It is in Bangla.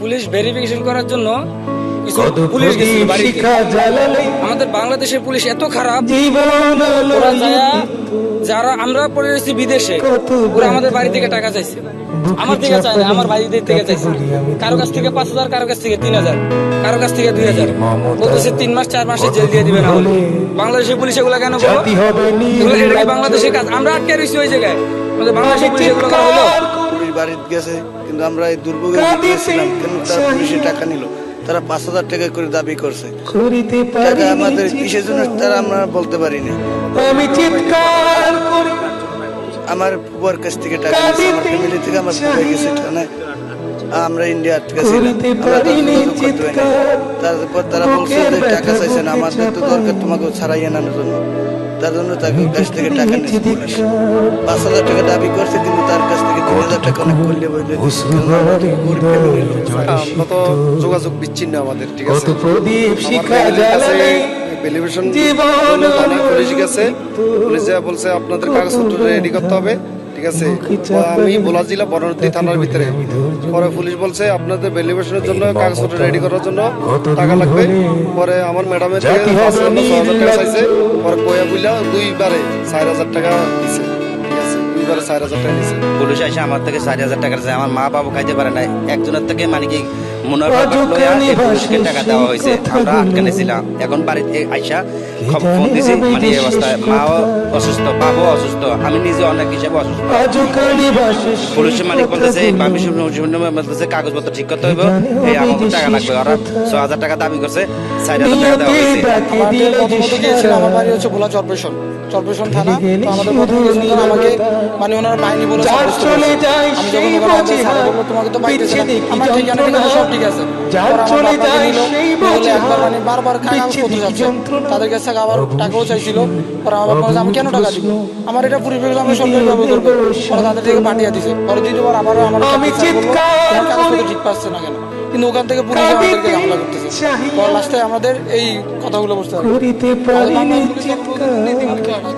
পুলিশ ভেরিফিকেশন করার জন্য পুলিশ গেছিল বাড়িতে। আমাদের বাংলাদেশের পুলিশ এত খারাপ। ওরা যারা যারা আমরা পড়ে রয়েছি বিদেশে ওরা আমাদের বাড়ি থেকে টাকা চাইছে। আমার থেকে চায় না আমার ভাইদের থেকে চাইছে। কারও কাছ থেকে পাঁচ হাজার কারও কাছ থেকে তিন হাজার কারও কাছ থেকে দুই হাজার। বলতেছে তিন মাস চার মাসে জেল দিয়ে দিবে না বাংলাদেশের পুলিশ এগুলো কেন বলো? বাংলাদেশের কাজ। আমরা আটকে রয়েছি ওই জায়গায়। বাংলাদেশের পুলিশ এগুলো হলো। বাড়িতে গেছে কিন্তু আমরা এই দুর্ভোগে গিয়েছিলাম কিন্তু তারা পুলিশে টাকা নিল। তারা পাঁচ হাজার টাকা করে দাবি করছে। টাকা আমাদের কিসের জন্য তারা আমরা বলতে পারিনি। আমি আমার বুয়ার কাছ থেকে টাকা আমার ফ্যামিলি থেকে আমার গেছে এখানে আমরা ইন্ডিয়া আটকে ছিলাম। করিতে আমরা তো পারিনি যোগাযোগ করতে পারিনি। চিৎকার। তারপর তারা বলছে যে টাকা চাইছেন আমাদের তো দরকার তোমাকে ছাড়াই আনানোর জন্য। তার জন্য তাকে কাছ থেকে টাকা নিয়েছে পাঁচ হাজার টাকা দাবি করছে কিন্তু তার কাছ থেকে তিন হাজার টাকা অনেক করলে বলে তো যোগাযোগ বিচ্ছিন্ন আমাদের ঠিক আছে প্রদীপ শিখা ফ্যামিলির টেলিভিশন জীবন অনেক পুলিশ গেছে পুলিশ যা বলছে আপনাদের কাগজপত্র রেডি করতে হবে। ঠিক আছে? আমি বোলা জেলা বনরদ্দি থানার ভিতরে। পরে পুলিশ বলছে আপনাদের ভ্যালিডেশনের জন্য কাগজপত্র রেডি করার জন্য টাকা লাগবে। পরে আমার ম্যাডামের টাকা চাইছে। পরে কয়া বুইলা দুইবারে চার হাজার টাকা দিছে। চার হাজার টাকা পুলিশ এসে আমার থেকে চারি হাজার টাকা চাই আমার মা বাবু খাইতে পারে না একজনের থেকে মানে কি পুলিশকে টাকা দেওয়া হয়েছে আমরা আটকানে ছিলাম এখন বাড়িতে আইসা ফোন দিছি মানে এই অবস্থায় মাও অসুস্থ বাবু অসুস্থ আমি নিজে অনেক হিসেবে অসুস্থ। পুলিশের মালিক বলতেছে। আমি বলতেছে কাগজপত্র ঠিক করতে হইব। এই হবে আমাকে টাকা লাগবে। ওরা ছ হাজার টাকা দাবি করছে চার হাজার টাকা দেওয়া হয়েছে। আমার বাড়ি হচ্ছে ভোলা চরপেশন। চরপেশন থানা। তো আমাদের আমাকে মানে ওনার বাহিনী বলে যার চলে। যায় সেই তোমাকে তো বাইতে বিচ্ছেদে কি আমার ঠিকানা সব ঠিক আছে। যার চলে যায় সেই একবার মানে বারবার কি তাদের কাছে আবার টাকাও চাইছিল পরে আমার বাবা আমি কেন টাকা দিব? আমার এটা পরিবেশ আমি সরকারি ভাবে করব। পরে তাদের থেকে পাঠিয়ে দিছে। পরে দ্বিতীয়বার আবারও আমার আমি চিৎকার করি। ঠিক পাচ্ছে না কেন? কিন্তু ওখান থেকে পুলিশ আমাদেরকে ঝামেলা করতেছে। পরে লাস্টে আমাদের এই কথাগুলো বুঝতে হবে।